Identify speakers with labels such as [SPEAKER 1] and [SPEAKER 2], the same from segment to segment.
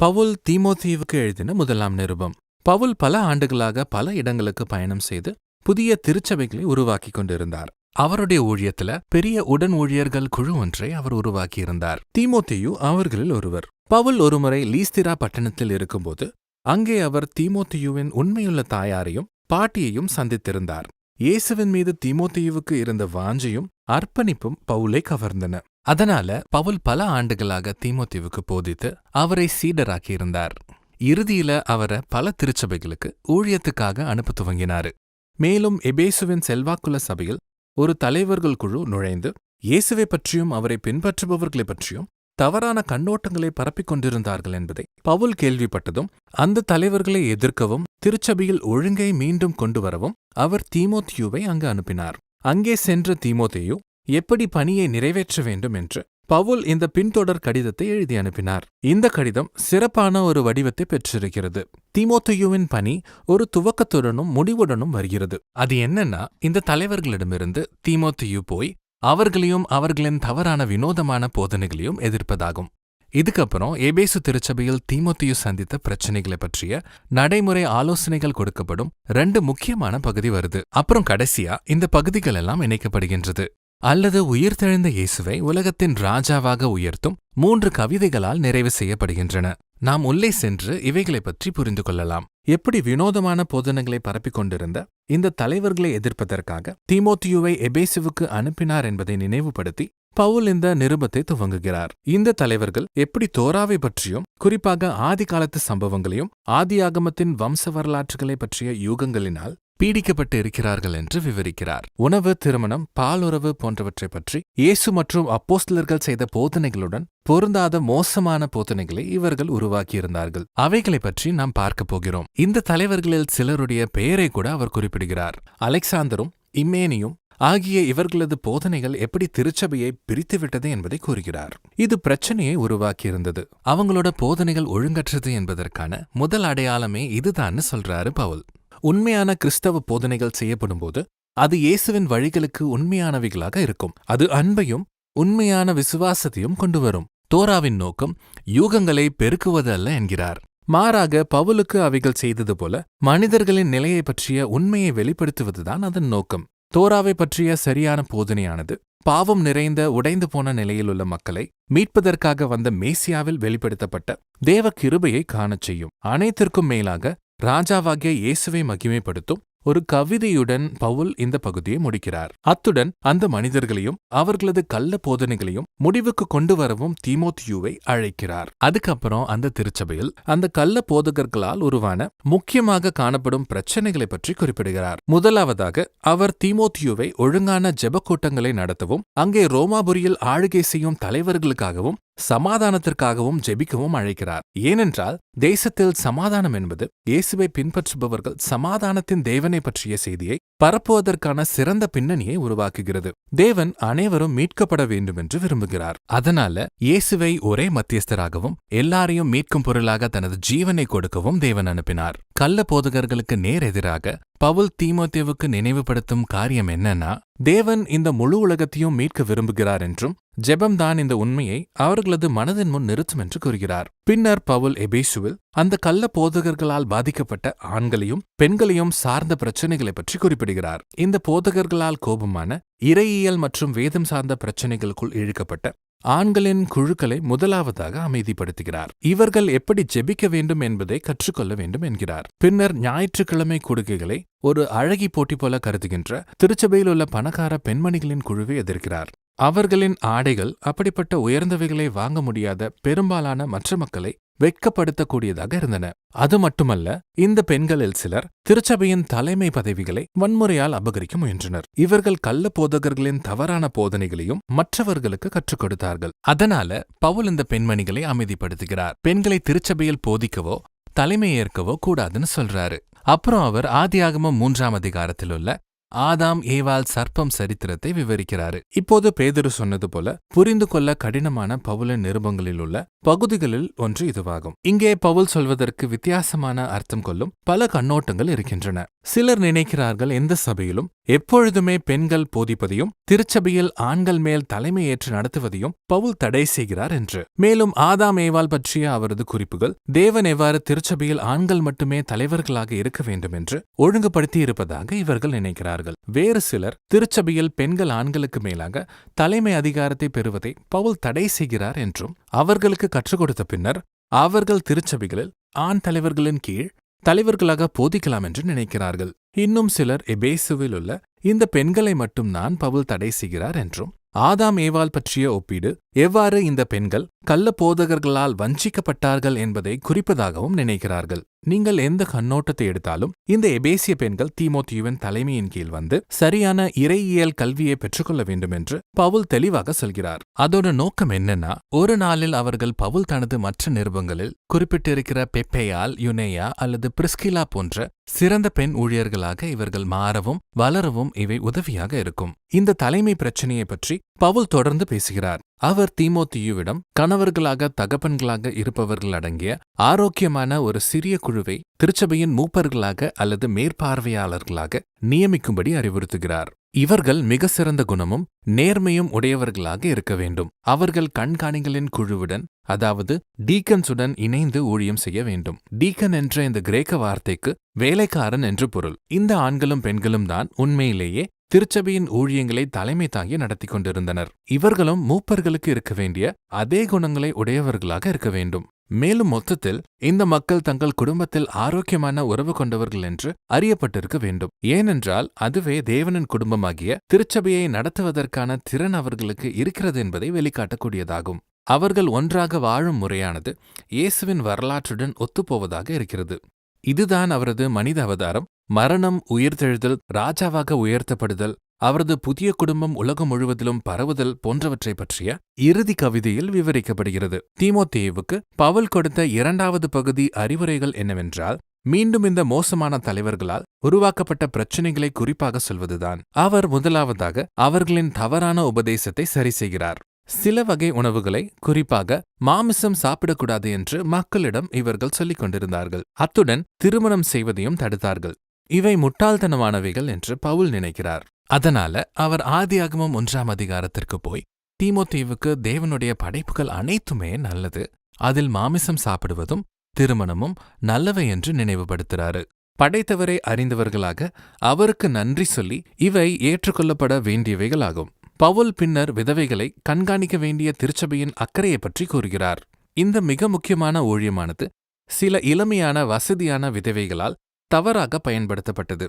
[SPEAKER 1] பவுல் தீமோத்தீவுக்கு எழுதின முதலாம் நிருபம். பவுல் பல ஆண்டுகளாக பல இடங்களுக்கு பயணம் செய்து புதிய திருச்சபைகளை உருவாக்கிக் கொண்டிருந்தார். அவருடைய ஊழியத்துல பெரிய உடன் ஊழியர்கள் குழு ஒன்றை அவர் உருவாக்கியிருந்தார் தீமோத்தேயு அவர்களில் ஒருவர். பவுல் ஒருமுறை லீஸ்திரா பட்டணத்தில் இருக்கும்போது அங்கே அவர் தீமோத்தேயுவின் உண்மையுள்ள தாயாரையும் பாட்டியையும் சந்தித்திருந்தார். இயேசுவின் மீது தீமோத்தேயுவுக்கு இருந்த வாஞ்சையும் அர்ப்பணிப்பும் பவுலை கவர்ந்தன. அதனால பவுல் பல ஆண்டுகளாக தீமோத்தேயுவுக்கு போதித்து அவரை சீடராக்கியிருந்தார். இறுதியில அவரை பல திருச்சபைகளுக்கு ஊழியத்துக்காக அனுப்ப துவங்கினாரு. மேலும் எபேசுவின் செல்வாக்குள்ள சபையில் ஒரு தலைவர்கள் குழு நுழைந்து இயேசுவை பற்றியும் அவரை பின்பற்றுபவர்களைப் பற்றியும் தவறான கண்ணோட்டங்களை பரப்பிக் கொண்டிருந்தார்கள் என்பதை பவுல் கேள்விப்பட்டதும் அந்த தலைவர்களை எதிர்க்கவும் திருச்சபையில் ஒழுங்கை மீண்டும் கொண்டு வரவும் அவர் தீமோத்தியூவை அங்கு அனுப்பினார். அங்கே சென்ற தீமோத்தேயு எப்படி பணியை நிறைவேற்ற வேண்டும் என்று பவுல் இந்த பின்தொடர் கடிதத்தை எழுதி அனுப்பினார். இந்த கடிதம் சிறப்பான ஒரு வடிவத்தை பெற்றிருக்கிறது. தீமோத்தேயுவின் பணி ஒரு துவக்கத்துடனும் முடிவுடனும் வருகிறது. அது என்னன்னா இந்த தலைவர்களிடமிருந்து தீமோத்தேயு போய் அவர்களையும் அவர்களின் தவறான வினோதமான போதனைகளையும் எதிர்ப்பதாகும். இதுக்கப்புறம் ஏபேசு திருச்சபையில் தீமோத்தியு சந்தித்த பிரச்சனைகளை பற்றிய நடைமுறை ஆலோசனைகள் கொடுக்கப்படும் ரெண்டு முக்கியமான பகுதி வருது. அப்புறம் கடைசியா இந்த பகுதிகள் எல்லாம் இணைக்கப்படுகின்றது. அல்லது உயிர்த்தெழுந்த இயேசுவை உலகத்தின் ராஜாவாக உயர்த்தும் மூன்று கவிதைகளால் நிறைவு செய்யப்படுகின்றன. நாம் உள்ளே சென்று இவைகளை பற்றி புரிந்து கொள்ளலாம். எப்படி வினோதமான போதனைகளை பரப்பிக் கொண்டிருந்த இந்த தலைவர்களை எதிர்ப்பதற்காக தீமோத்தியுவை எபேசுவுக்கு அனுப்பினார் என்பதை நினைவுபடுத்தி பவுல் இந்த நிருபத்தை துவங்குகிறார். இந்த தலைவர்கள் எப்படி தோராவை பற்றியும் குறிப்பாக ஆதி காலத்து சம்பவங்களையும் ஆதியாகமத்தின் வம்ச வரலாற்றுகளை பற்றிய யூகங்களினால் பீடிக்கப்பட்டு இருக்கிறார்கள் என்று விவரிக்கிறார். உணவு திருமணம் பாலுறவு போன்றவற்றை பற்றி இயேசு மற்றும் அப்போஸ்தலர்கள் செய்த போதனைகளுடன் பொருந்தாத மோசமான போதனைகளை இவர்கள் உருவாக்கியிருந்தார்கள். அவைகளை பற்றி நாம் பார்க்கப் போகிறோம். இந்த தலைவர்களில் சிலருடைய பெயரை கூட அவர் குறிப்பிடுகிறார். அலெக்சாந்தரும் இம்மேனியும் ஆகிய இவர்களது போதனைகள் எப்படி திருச்சபையை பிரித்துவிட்டது என்பதை கூறுகிறார். இது பிரச்சனையை உருவாக்கியிருந்தது. அவங்களோட போதனைகள் ஒழுங்கற்றது என்பதற்கான முதல் அடையாளமே இதுதான்னு சொல்றாரு பவுல். உண்மையான கிறிஸ்தவ போதனைகள் செய்யப்படும்போது அது இயேசுவின் வழிகளுக்கு உண்மையானவைகளாக இருக்கும். அது அன்பையும் உண்மையான விசுவாசத்தையும் கொண்டு வரும் தோராவின் நோக்கம் யூகங்களை பெருக்குவது அல்ல என்கிறார். மாறாக பவுலுக்கு அவைகள் செய்தது போல மனிதர்களின் நிலையை பற்றிய உண்மையை வெளிப்படுத்துவதுதான் அதன் நோக்கம். தோராவை பற்றிய சரியான போதனையானது பாவம் நிறைந்த உடைந்து போன நிலையிலுள்ள மக்களை மீட்பதற்காக வந்த மேசியாவில் வெளிப்படுத்தப்பட்ட தேவ கிருபையை காணச் செய்யும். அனைத்திற்கும் மேலாக ராஜாவாகிய இயேசுவை மகிமைப்படுத்தும் ஒரு கவிதையுடன் பவுல் இந்த பகுதியை முடிக்கிறார். அத்துடன் அந்த மனிதர்களையும் அவர்களது கள்ள போதனைகளையும் முடிவுக்கு கொண்டு வரவும் தீமோத்தியூவை அழைக்கிறார். அதுக்கப்புறம் அந்த திருச்சபையில் அந்த கள்ள போதகர்களால் உருவான முக்கியமாக காணப்படும் பிரச்சனைகளை பற்றி குறிப்பிடுகிறார். முதலாவதாக அவர் தீமோத்தியூவை ஒழுங்கான ஜெப கூட்டங்களை நடத்தவும் அங்கே ரோமாபுரியில் ஆளுகை செய்யும் தலைவர்களுக்காகவும் சமாதானத்திற்காகவும் ஜெபிக்கவும் அழைக்கிறார். ஏனென்றால் தேசத்தில் சமாதானம் என்பது இயேசுவை பின்பற்றுபவர்கள் சமாதானத்தின் தேவனை பற்றிய செய்தியை பரப்புவதற்கான சிறந்த பின்னணியை உருவாக்குகிறது. தேவன் அனைவரும் மீட்கப்பட வேண்டும் என்று விரும்புகிறார். அதனால இயேசுவை ஒரே மத்தியஸ்தராகவும் எல்லாரையும் மீட்கும் பொருளாக தனது ஜீவனை கொடுக்கவும் தேவன் அனுப்பினார். கள்ள போதகர்களுக்கு நேர் எதிராக பவுல் தீமோத்தேவுக்கு நினைவுபடுத்தும் காரியம் என்னன்னா தேவன் இந்த முழு உலகத்தையும் மீட்க விரும்புகிறார் என்றும் ஜெபம்தான் இந்த உண்மையை அவர்களது மனதின் முன் நிறுத்தும் என்று கூறுகிறார். பின்னர் பவுல் எபேசுவில் அந்த கள்ள போதகர்களால் பாதிக்கப்பட்ட ஆண்களையும் பெண்களையும் சார்ந்த பிரச்சனைகளை பற்றி குறிப்பிடுகிறார். இந்த போதகர்களால் கோபமான இறையியல் மற்றும் வேதம் சார்ந்த பிரச்சனைகளுக்குள் இழுக்கப்பட்ட ஆண்களின் குழுக்களை முதலாவதாக அமைதிப்படுத்துகிறார். இவர்கள் எப்படி ஜெபிக்க வேண்டும் என்பதை கற்றுக்கொள்ள வேண்டும் என்கிறார். பின்னர் ஞாயிற்றுக்கிழமை கொடுக்கைகளை ஒரு அழகி போட்டி போல கருதுகின்ற திருச்சபையில் உள்ள பணக்கார பெண்மணிகளின் குழுவை எதிர்க்கிறார். அவர்களின் ஆடைகள் அப்படிப்பட்ட உயர்ந்தவைகளை வாங்க முடியாத பெரும்பாலான மற்ற மக்களை வெட்கப்படுத்தக்கூடியதாக இருந்தன. அது மட்டுமல்ல இந்த பெண்களில் சிலர் திருச்சபையின் தலைமை பதவிகளை வன்முறையால் அபகரிக்க முயன்றனர். இவர்கள் கள்ள போதகர்களின் தவறான போதனைகளையும் மற்றவர்களுக்கு கற்றுக் கொடுத்தார்கள். அதனால பவுல் இந்த பெண்மணிகளை அமைதிப்படுத்துகிறார். பெண்களை திருச்சபையில் போதிக்கவோ தலைமை ஏற்கவோ கூடாதுன்னு சொல்றாரு. அப்புறம் அவர் ஆதியாகமம் மூன்றாம் அதிகாரத்தில் உள்ள ஆதாம் ஏவால் சர்ப்பம் சரித்திரத்தை விவரிக்கிறாரு. இப்போது பேதரு சொன்னது போல புரிந்து கொள்ள கடினமான பவுலின் நிருபங்களில் உள்ள பகுதிகளில் ஒன்று இதுவாகும். இங்கே பவுல் சொல்வதற்கு வித்தியாசமான அர்த்தம் கொள்ளும் பல கண்ணோட்டங்கள் இருக்கின்றன. சிலர் நினைக்கிறார்கள் எந்த சபையிலும் எப்பொழுதுமே பெண்கள் போதிப்பதையும் திருச்சபையில் ஆண்கள் மேல் தலைமையேற்று நடத்துவதையும் பவுல் தடை செய்கிறார் என்று. மேலும் ஆதாம் ஏவால் பற்றிய அவரது குறிப்புகள் தேவன் எவ்வாறு திருச்சபையில் ஆண்கள் மட்டுமே தலைவர்களாக இருக்க வேண்டும் என்று ஒழுங்குபடுத்தியிருப்பதாக இவர்கள் நினைக்கிறார்கள். வேறு சிலர் திருச்சபையில் பெண்கள் ஆண்களுக்கு மேலாக தலைமை அதிகாரத்தை பெறுவதை பவுல் தடை செய்கிறார் என்றும் அவர்களுக்கு கற்றுக் கொடுத்த பின்னர் அவர்கள் திருச்சபைகளில் ஆண் தலைவர்களின் கீழ் தலைவர்களாக போதிக்கலாம் என்று நினைக்கிறார்கள். இன்னும் சிலர் எபேசுவில் உள்ள இந்த பெண்களை மட்டும் நான் பவுல் தடை செய்கிறார் என்றும் ஆதாம் ஏவால் பற்றிய ஒப்பீடு எவ்வாறு இந்த பெண்கள் கள்ள போதகர்களால் வஞ்சிக்கப்பட்டார்கள் என்பதை குறிப்பதாகவும் நினைக்கிறார்கள். நீங்கள் எந்த கண்ணோட்டத்தை எடுத்தாலும் இந்த எபேசிய பெண்கள் தீமோத்தியுவின் தலைமையின் கீழ் வந்து சரியான இறையியல் கல்வியை பெற்றுக்கொள்ள வேண்டும் என்று பவுல் தெளிவாக சொல்கிறார். அதோட நோக்கம் என்னன்னா ஒரு நாளில் அவர்கள் பவுல் தனது மற்ற நிருபங்களில் குறிப்பிட்டிருக்கிற பெப்பேயால் யுனேயா அல்லது பிரிஸ்கிலா போன்ற சிறந்த பெண் ஊழியர்களாக இவர்கள் மாறவும் வளரவும் இவை உதவியாக இருக்கும். இந்த தலைமை பிரச்சனையை பற்றி பவுல் தொடர்ந்து பேசுகிறார். அவர் தீமோத்தியுவிடம் கணவர்களாக தகப்பன்களாக இருப்பவர்கள் அடங்கிய ஆரோக்கியமான ஒரு சிறிய குழுவை திருச்சபையின் மூப்பர்களாக அல்லது மேற்பார்வையாளர்களாக நியமிக்கும்படி அறிவுறுத்துகிறார். இவர்கள் மிக சிறந்த குணமும் நேர்மையும் உடையவர்களாக இருக்க வேண்டும். அவர்கள் கண்காணிகளின் குழுவுடன் அதாவது டீக்கன்ஸுடன் இணைந்து ஊழியம் செய்ய வேண்டும். டீக்கன் என்ற இந்த கிரேக்க வார்த்தைக்கு வேலைக்காரன் என்று பொருள். இந்த ஆண்களும் பெண்களும் தான் உண்மையிலேயே திருச்சபையின் ஊழியங்களை தலைமை தாங்கி நடத்தி கொண்டிருந்தனர். இவர்களும் மூப்பர்களுக்கு இருக்க வேண்டிய அதே குணங்களை உடையவர்களாக இருக்க வேண்டும். மேலும் மொத்தத்தில் இந்த மக்கள் தங்கள் குடும்பத்தில் ஆரோக்கியமான உறவு கொண்டவர்கள் என்று அறியப்பட்டிருக்க வேண்டும். ஏனென்றால் அதுவே தேவனின் குடும்பமாகிய திருச்சபையை நடத்துவதற்கான திறன் அவர்களுக்கு இருக்கிறது என்பதை வெளிக்காட்டக்கூடியதாகும். அவர்கள் ஒன்றாக வாழும் முறையானது இயேசுவின் வரலாற்றுடன் ஒத்துப்போவதாக இருக்கிறது. இதுதான் அவரது மனித அவதாரம் மரணம் உயிர்த்தெழுதல் ராஜாவாக உயர்த்தப்படுதல் அவரது புதிய குடும்பம் உலகம் முழுவதிலும் பரவுதல் போன்றவற்றை பற்றிய இறுதி கவிதையில் விவரிக்கப்படுகிறது. தீமோத்தேவுக்கு பவுல் கொடுத்த இரண்டாவது பகுதி அறிவுரைகள் என்னவென்றால் மீண்டும் இந்த மோசமான தலைவர்களால் உருவாக்கப்பட்ட பிரச்சினைகளை குறிப்பாக சொல்வதுதான். அவர் முதலாவதாக அவர்களின் தவறான உபதேசத்தை சரி செய்கிறார். சில வகை உணவுகளை குறிப்பாக மாமிசம் சாப்பிடக்கூடாது என்று மக்களிடம் இவர்கள் சொல்லிக் கொண்டிருந்தார்கள். அத்துடன் திருமணம் செய்வதையும் தடுத்தார்கள். இவை முட்டாள்தனமானவைகள் என்று பவுல் நினைக்கிறார். அதனால அவர் ஆதியாகமம் ஒன்றாம் அதிகாரத்திற்கு போய் தீமோத்தீவுக்கு தேவனுடைய படைப்புகள் அனைத்துமே நல்லது அதில் மாமிசம் சாப்பிடுவதும் திருமணமும் நல்லவை என்று நினைவுபடுத்துறாரு. படைத்தவரை அறிந்தவர்களாக அவருக்கு நன்றி சொல்லி இவை ஏற்றுக்கொள்ளப்பட வேண்டியவைகளாகும். பவுல் பின்னர் விதவைகளை கண்காணிக்க வேண்டிய திருச்சபையின் அக்கறையை பற்றி கூறுகிறார். இந்த மிக முக்கியமான ஊழியமானது சில இளமையான வசதியான விதவைகளால் தவறாக பயன்படுத்தப்பட்டது.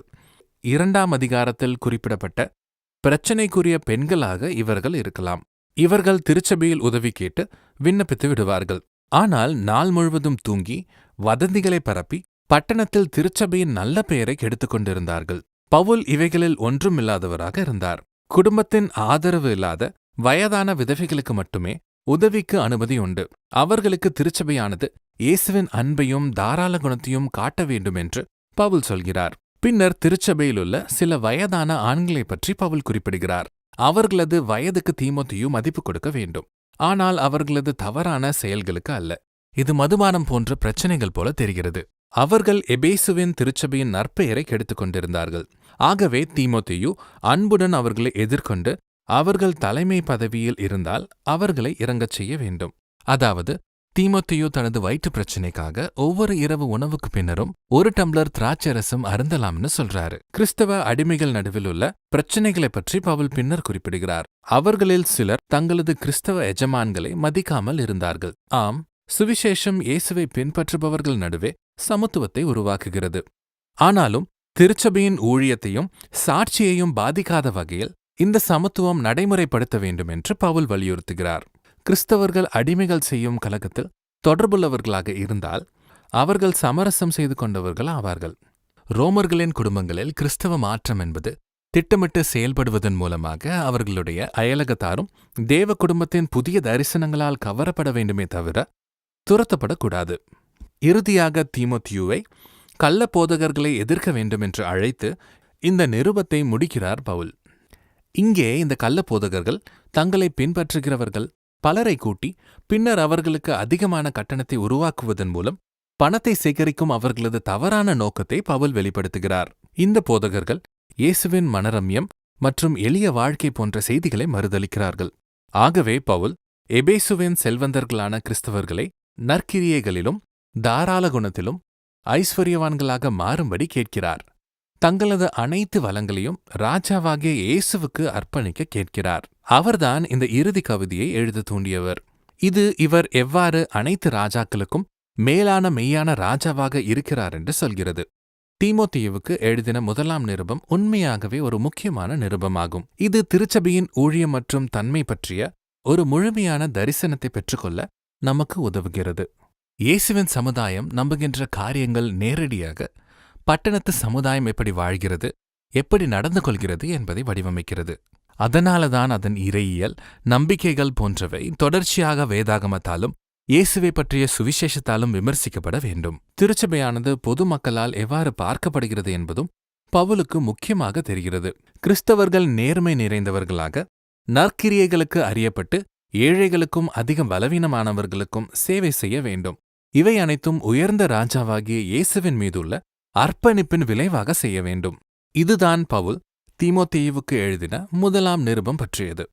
[SPEAKER 1] இரண்டாம் அதிகாரத்தில் குறிப்பிடப்பட்ட பிரச்சினைக்குரிய பெண்களாக இவர்கள் இருக்கலாம். இவர்கள் திருச்சபையில் உதவி கேட்டு விண்ணப்பித்து விடுவார்கள். ஆனால் நாள் முழுவதும் தூங்கி வதந்திகளை பரப்பி பட்டணத்தில் திருச்சபையின் நல்ல பெயரை கெடுத்துக் கொண்டிருந்தார்கள். பவுல் இவைகளில் ஒன்றுமில்லாதவராக இருந்தார். குடும்பத்தின் ஆதரவு இல்லாத வயதான விதவைகளுக்கு மட்டுமே உதவிக்கு அனுமதி உண்டு. அவர்களுக்கு திருச்சபையானது இயேசுவின் அன்பையும் தாராள குணத்தையும் காட்ட வேண்டும் என்று பவுல் சொல்கிறார். பின்னர் திருச்சபையிலுள்ள சில வயதான ஆண்களைப் பற்றி பவுல் குறிப்பிடுகிறார். அவர்களது வயதுக்கு தீமோத்தியும் மதிப்பு கொடுக்க வேண்டும். ஆனால் அவர்களது தவறான செயல்களுக்கு அல்ல. இது மதுபானம் போன்ற பிரச்சனைகள் போல தெரிகிறது. அவர்கள் எபேசுவின் திருச்சபையின் நற்பெயரை கெடுத்துக் கொண்டிருந்தார்கள். ஆகவே தீமோத்தியு அன்புடன் அவர்களை எதிர்கொண்டு அவர்கள் தலைமை பதவியில் இருந்தால் அவர்களை இறங்கச் செய்ய வேண்டும். அதாவது தீமத்தையோ தனது வயிற்று பிரச்சனைக்காக ஒவ்வொரு இரவு உணவுக்கு பின்னரும் ஒரு டம்ளர் திராட்சரசம் அருந்தலாம்னு சொல்றாரு. கிறிஸ்தவ அடிமைகள் நடுவில் உள்ள பிரச்சனைகளை பற்றி பவுல் பின்னர் குறிப்பிடுகிறார். அவர்களில் சிலர் தங்களது கிறிஸ்தவ எஜமான்களை மதிக்காமல் இருந்தார்கள். ஆம் சுவிசேஷம் இயேசுவை பின்பற்றுபவர்கள் நடுவே சமத்துவத்தை உருவாக்குகிறது. ஆனாலும் திருச்சபையின் ஊழியத்தையும் சாட்சியையும் பாதிக்காத வகையில் இந்த சமத்துவம் நடைமுறைப்படுத்த வேண்டும் என்று பவுல் வலியுறுத்துகிறார். கிறிஸ்தவர்கள் அடிமைகள் செய்யும் கலகத்தில் தொடர்புள்ளவர்களாக இருந்தால் அவர்கள் சமரசம் செய்து கொண்டவர்கள் ஆவார்கள். ரோமர்களின் குடும்பங்களில் கிறிஸ்தவ மாற்றம் என்பது திட்டமிட்டு செயல்படுவதன் மூலமாக அவர்களுடைய அயலகத்தாரும் தேவ குடும்பத்தின் புதிய தரிசனங்களால் கவரப்பட வேண்டுமே தவிர துரத்தப்படக்கூடாது. இறுதியாக தீமோத்தியுவை கள்ள போதகர்களை எதிர்க்க வேண்டும் என்று அழைத்து இந்த நிருபத்தை முடிக்கிறார் பவுல். இங்கே இந்த கள்ளப்போதகர்கள் தங்களை பின்பற்றுகிறவர்கள் பலரை கூட்டி பின்னர் அவர்களுக்கு அதிகமான கட்டணத்தை உருவாக்குவதன் மூலம் பணத்தை சேகரிக்கும் அவர்களது தவறான நோக்கத்தை பவுல் வெளிப்படுத்துகிறார். இந்த போதகர்கள் இயேசுவின் மனரம்யம் மற்றும் எளிய வாழ்க்கை போன்ற செய்திகளை மறுதளிக்கிறார்கள். ஆகவே பவுல் எபேசுவின் செல்வந்தர்களான கிறிஸ்தவர்களை நற்கிரியைகளிலும் தாராள குணத்திலும் ஐஸ்வர்யவான்களாக மாறும்படி கேட்கிறார். தங்களது அனைத்து வளங்களையும் ராஜாவாகிய இயேசுவுக்கு அர்ப்பணிக்க கேட்கிறார். அவர்தான் இந்த இறுதி கவிதையை எழுத தூண்டியவர். இது இவர் எவ்வாறு அனைத்து ராஜாக்களுக்கும் மேலான மெய்யான ராஜாவாக இருக்கிறார் என்று சொல்கிறது. தீமோத்தியவுக்கு எழுதின முதலாம் நிருபம் உண்மையாகவே ஒரு முக்கியமான நிருபமாகும். இது திருச்சபையின் ஊழியம் மற்றும் தன்மை பற்றிய ஒரு முழுமையான தரிசனத்தை பெற்றுக்கொள்ள நமக்கு உதவுகிறது. இயேசுவின் சமுதாயம் நம்புகின்ற காரியங்கள் நேரடியாக பட்டணத்து சமுதாயம் எப்படி வாழ்கிறது எப்படி நடந்து கொள்கிறது என்பதை வடிவமைக்கிறது. அதனாலதான் அதன் இறையியல் நம்பிக்கைகள் போன்றவை தொடர்ச்சியாக வேதாகமத்தாலும் இயேசுவை பற்றிய சுவிசேஷத்தாலும் விமர்சிக்கப்பட வேண்டும். திருச்சபையானது பொதுமக்களால் எவ்வாறு பார்க்கப்படுகிறது என்பதும் பவுலுக்கு முக்கியமாக தெரிகிறது. கிறிஸ்தவர்கள் நேர்மை நிறைந்தவர்களாக நற்கிரியைகளுக்கு அறியப்பட்டு ஏழைகளுக்கும் அதிகம் பலவீனமானவர்களுக்கும் சேவை செய்ய வேண்டும். இவை அனைத்தும் உயர்ந்த ராஜாவாகிய இயேசுவின் மீதுள்ள அர்ப்பணிப்பின் விளைவாக செய்ய வேண்டும். இதுதான் பவுல் தீமோத்தேயுவுக்கு எழுதின முதலாம் நிருபம் பற்றியது.